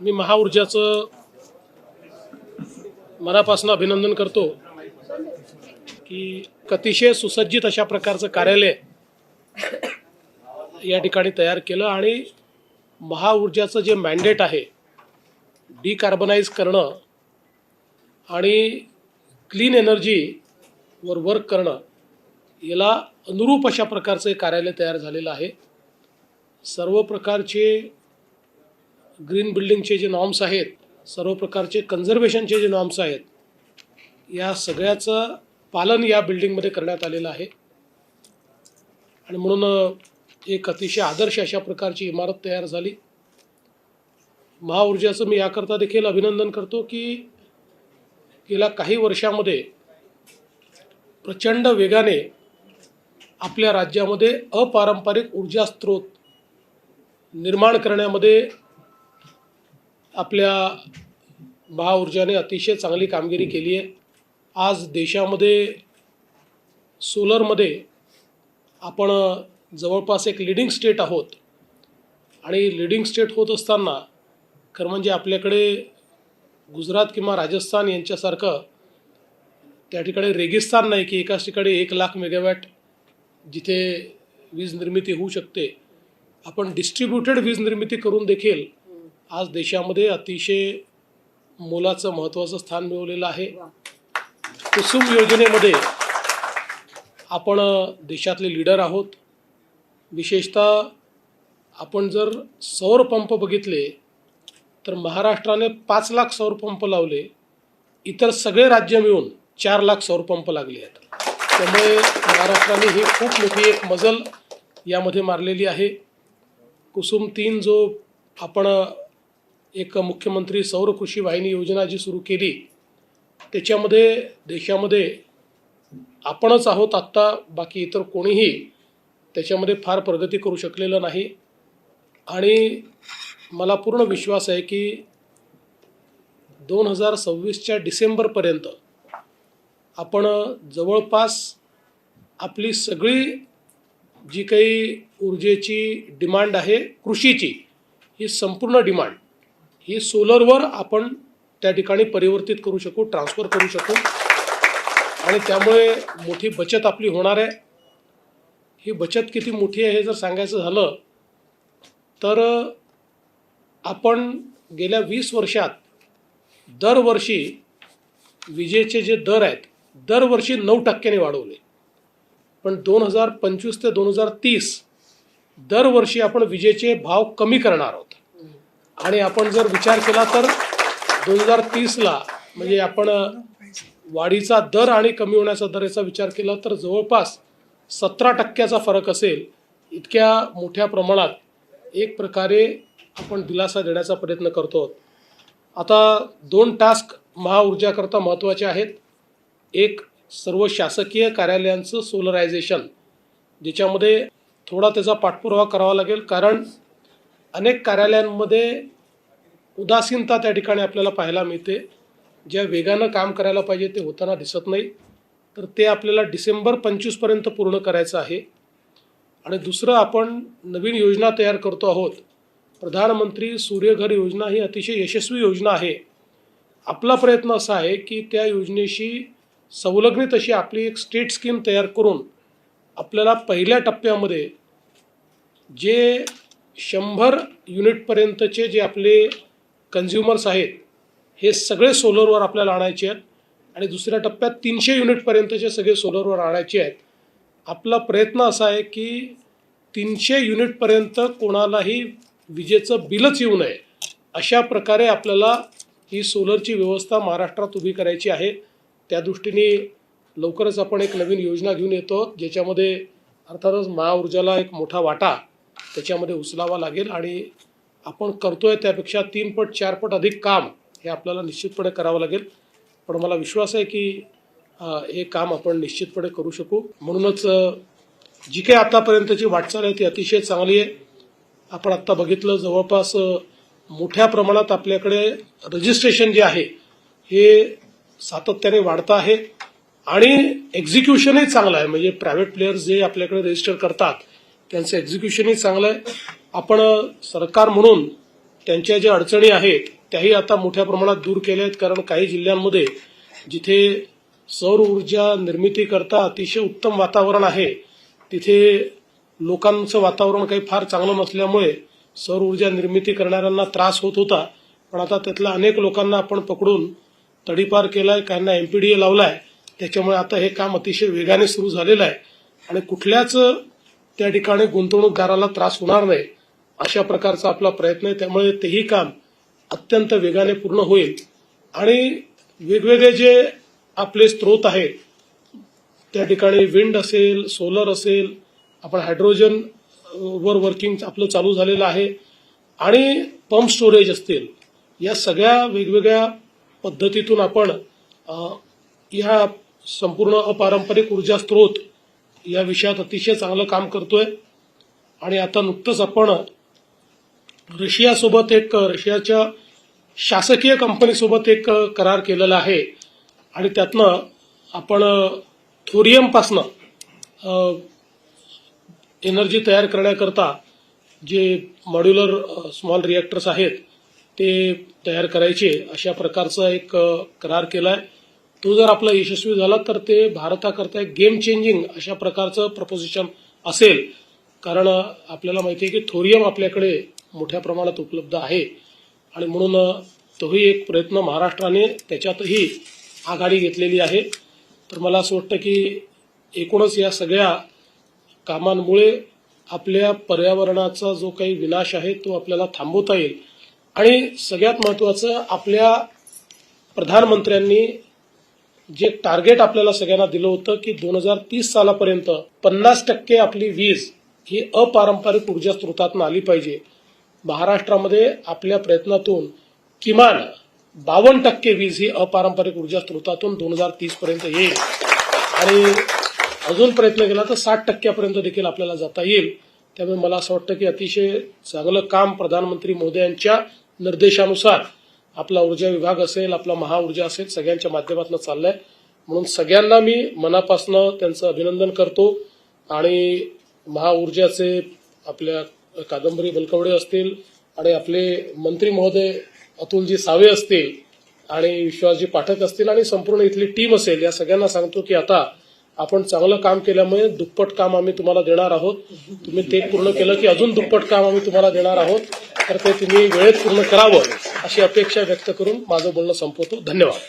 मी महाऊर्जाचं मनापासून अभिनंदन करतो की अतिशय सुसज्जित अशा प्रकारचं कार्यालय या ठिकाणी तयार केलं आणि महाऊर्जाचं जे मॅन्डेट आहे डिकार्बनाइज करणं आणि क्लीन एनर्जीवर वर्क करणं याला अनुरूप अशा प्रकारचं कार्यालय तयार झालेलं आहे. सर्व प्रकारचे ग्रीन बिल्डिंगचे जे नॉर्म्स आहेत सर्व प्रकारचे कन्झर्वेशनचे जे नॉर्म्स आहेत या सगळ्याचं पालन या बिल्डिंगमध्ये करण्यात आलेलं आहे. आणि म्हणून एक अतिशय आदर्श अशा प्रकारची इमारत तयार झाली. महाऊर्जाचं मी याकरता देखील अभिनंदन करतो की गेल्या काही वर्षामध्ये प्रचंड वेगाने आपल्या राज्यामध्ये अपारंपरिक ऊर्जा स्रोत निर्माण करण्यामध्ये आपल्या महाऊर्जाने अतिशय चांगली कामगिरी केली आहे. आज देशामध्ये सोलरमध्ये आपण जवळपास एक लिडिंग स्टेट आहोत. आणि लिडिंग स्टेट होत असताना खरं म्हणजे आपल्याकडे गुजरात किंवा राजस्थान यांच्यासारखं त्या ठिकाणी रेगिस्तान नाही की एकाच ठिकाणी एक लाख मेगावॅट जिथे वीज निर्मिती होऊ शकते. आपण डिस्ट्रीब्युटेड वीज निर्मिती करून देखील आज देशामध्ये अतिशय मोलाचं महत्त्वाचं स्थान मिळवलेलं आहे. कुसुम योजनेमध्ये आपण देशातले लीडर आहोत. विशेषतः आपण जर सौर पंप बघितले तर महाराष्ट्राने पाच लाख सौर पंप लावले. इतर सगळे राज्य मिळून चार लाख सौर पंप लागले आहेत. त्यामुळे महाराष्ट्राने ही खूप मोठी एक मजल यामध्ये मारलेली आहे. कुसुम तीन जो आपण एक मुख्यमंत्री सौर कृषी वाहिनी योजना जी सुरू केली त्याच्यामध्ये देशामध्ये आपणच आहोत आत्ता बाकी इतर कोणीही त्याच्यामध्ये फार प्रगती करू शकलेलं नाही. आणि मला पूर्ण विश्वास आहे की दोन हजार सव्वीसच्या डिसेंबरपर्यंत आपण जवळपास आपली सगळी जी काही ऊर्जेची डिमांड आहे कृषीची ही संपूर्ण डिमांड ही सोलरवर आपण त्या ठिकाणी परिवर्तित करू शकू ट्रान्सफर करू शकू. आणि त्यामुळे मोठी बचत आपली होणार आहे. ही बचत किती मोठी आहे हे जर सांगायचं झालं तर आपण गेल्या वीस वर्षात दरवर्षी विजेचे जे दर आहेत दरवर्षी नऊ टक्क्याने वाढवले. पण दोन हजार पंचवीस ते दोन हजार तीस दरवर्षी आपण विजेचे भाव कमी करणार आहोत. आणि आपण जर विचार केला तर दोन हजार तीसला म्हणजे आपण वाढीचा दर आणि कमी होण्याचा दर याचा विचार केला तर जवळपास सतरा टक्क्याचा फरक असेल. इतक्या मोठ्या प्रमाणात एक प्रकारे आपण दिलासा देण्याचा प्रयत्न करतो आहोत. आता दोन टास्क महाऊर्जाकरता महत्त्वाचे आहेत. एक सर्व शासकीय कार्यालयांचं सोलरायझेशन ज्याच्यामध्ये थोडा त्याचा पाठपुरावा करावा लागेल. कारण अनेक कार्यालयांमध्ये उदासीनता त्या ठिकाणी आपल्याला पाहायला मिळते. ज्या वेगानं काम करायला पाहिजे ते होताना दिसत नाही. तर ते आपल्याला डिसेंबर पंचवीसपर्यंत पूर्ण करायचं आहे. आणि दुसरं आपण नवीन योजना तयार करतो आहोत. प्रधानमंत्री सूर्यघर योजना ही अतिशय यशस्वी योजना आहे. आपला प्रयत्न असा आहे की त्या योजनेशी संलग्नित अशी आपली एक स्टेट स्कीम तयार करून आपल्याला पहिल्या टप्प्यामध्ये जे शंभर युनिटपर्यंतचे जे आपले कन्झ्युमर्स आहेत हे सगळे सोलरवर आपल्याला आणायचे आहेत. आणि दुसऱ्या टप्प्यात तीनशे युनिटपर्यंतचे सगळे सोलरवर आणायचे आहेत. आपला प्रयत्न असा आहे की तीनशे युनिटपर्यंत कोणालाही विजेचं बिलच येऊ नये. अशा प्रकारे आपल्याला ही सोलरची व्यवस्था महाराष्ट्रात उभी करायची आहे. त्या दृष्टीने लवकरच आपण एक नवीन योजना घेऊन येतो ज्याच्यामध्ये अर्थातच महाऊर्जाला एक मोठा वाटा त्याच्यामध्ये उचलावा लागेल आणि आपण करतोय त्यापेक्षा तीन पट चार पट अधिक काम हे आपल्याला निश्चितपणे करावं लागेल. पण मला विश्वास आहे की हे काम आपण निश्चितपणे करू शकू. म्हणूनच जी काही आतापर्यंतची वाटचाल आहे ती अतिशय चांगली आहे. आपण आत्ता बघितलं जवळपास मोठ्या प्रमाणात आपल्याकडे रजिस्ट्रेशन जे आहे हे सातत्याने वाढतं आहे. आणि एक्झिक्युशनही चांगलं आहे. म्हणजे प्रायव्हेट प्लेयर्स जे आपल्याकडे रजिस्टर करतात त्यांचं एक्झिक्युशनही चांगलं आहे. आपण सरकार म्हणून त्यांच्या ज्या अडचणी आहेत त्याही आता मोठ्या प्रमाणात दूर केल्या आहेत. कारण काही जिल्ह्यांमध्ये जिथे सौर ऊर्जा निर्मितीकरता अतिशय उत्तम वातावरण आहे तिथे लोकांचं वातावरण काही फार चांगलं नसल्यामुळे सौर ऊर्जा निर्मिती करणाऱ्यांना त्रास होत होता. पण आता त्यातल्या अनेक लोकांना आपण पकडून तडीपार केलाय काहींना एमपीडीए लावलाय. त्याच्यामुळे आता हे काम अतिशय वेगाने सुरू झालेलं आहे. आणि कुठल्याच त्या ठिकाणी गुंतवणूकदाराला त्रास होणार नाही अशा प्रकारचा आपला प्रयत्न आहे. त्यामुळे तेही काम अत्यंत वेगाने पूर्ण होईल. आणि वेगवेगळे जे आपले स्रोत आहेत त्या ठिकाणी विंड असेल सोलर असेल आपण हायड्रोजन वर वर्किंग आपलं चालू झालेलं आहे. आणि पंप स्टोरेज असतील या सगळ्या वेगवेगळ्या पद्धतीतून आपण या संपूर्ण अपारंपरिक ऊर्जा स्रोत या विषयात अतिशय चांगलं काम करतोय. आणि आता नुकतंच आपण रशियासोबत एक रशियाच्या शासकीय कंपनीसोबत एक करार केलेला आहे. आणि त्यातनं आपण थोरियमपासनं एनर्जी तयार करण्याकरता जे मॉड्युलर स्मॉल रिएक्टर्स आहेत ते तयार करायचे अशा प्रकारचा एक करार केला आहे तो जर आपला यशस्वी झाला तर ते भारताकरता एक गेम चेंजिंग अशा प्रकारचं प्रपोजिशन असेल. कारण आपल्याला माहिती आहे की थोरियम आपल्याकडे मोठ्या प्रमाणात उपलब्ध आहे. आणि म्हणून तोही एक प्रयत्न महाराष्ट्राने त्याच्यातही आघाडी घेतलेली आहे. तर मला असं वाटतं की एकूणच या सगळ्या कामांमुळे आपल्या पर्यावरणाचा जो काही विनाश आहे तो आपल्याला थांबवता येईल. आणि सगळ्यात महत्वाचं आपल्या प्रधानमंत्र्यांनी जे टार्गेट आपल्याला सगळ्यांना दिलं होतं की दोन हजार तीस सालापर्यंत पन्नास टक्के आपली वीज ही अपारंपरिक ऊर्जा स्रोतातून आली पाहिजे. महाराष्ट्रामध्ये आपल्या प्रयत्नातून किमान बावन्न टक्के वीज ही अपारंपरिक ऊर्जा स्रोतातून दोन हजार तीस पर्यंत येईल. आणि अजून प्रयत्न केला तर साठ टक्क्यापर्यंत देखील आपल्याला जाता येईल. त्यामुळे मला असं वाटतं की अतिशय चांगलं काम प्रधानमंत्री मोदयांच्या निर्देशानुसार आपला ऊर्जा विभाग असेल आपला महाऊर्जा असेल सगळ्यांच्या माध्यमातून चाललाय. म्हणून सगळ्यांना मी मनापासनं त्यांचं अभिनंदन करतो. आणि महाऊर्जाचे आपल्या कादंबरी बलकवडे असतील आणि आपले मंत्री महोदय अतुलजी सावे असतील आणि विश्वासजी पाठक असतील आणि संपूर्ण इथली टीम असेल या सगळ्यांना सांगतो की आता आपण चांगलं काम केल्यामुळे दुप्पट काम आम्ही तुम्हाला देणार आहोत. तुम्ही ते पूर्ण केलं की अजून दुप्पट काम आम्ही तुम्हाला देणार आहोत. तर ते तुम्ही वेळेत पूर्ण करावं अशी अपेक्षा व्यक्त करून माझं बोलणं संपवतो. धन्यवाद.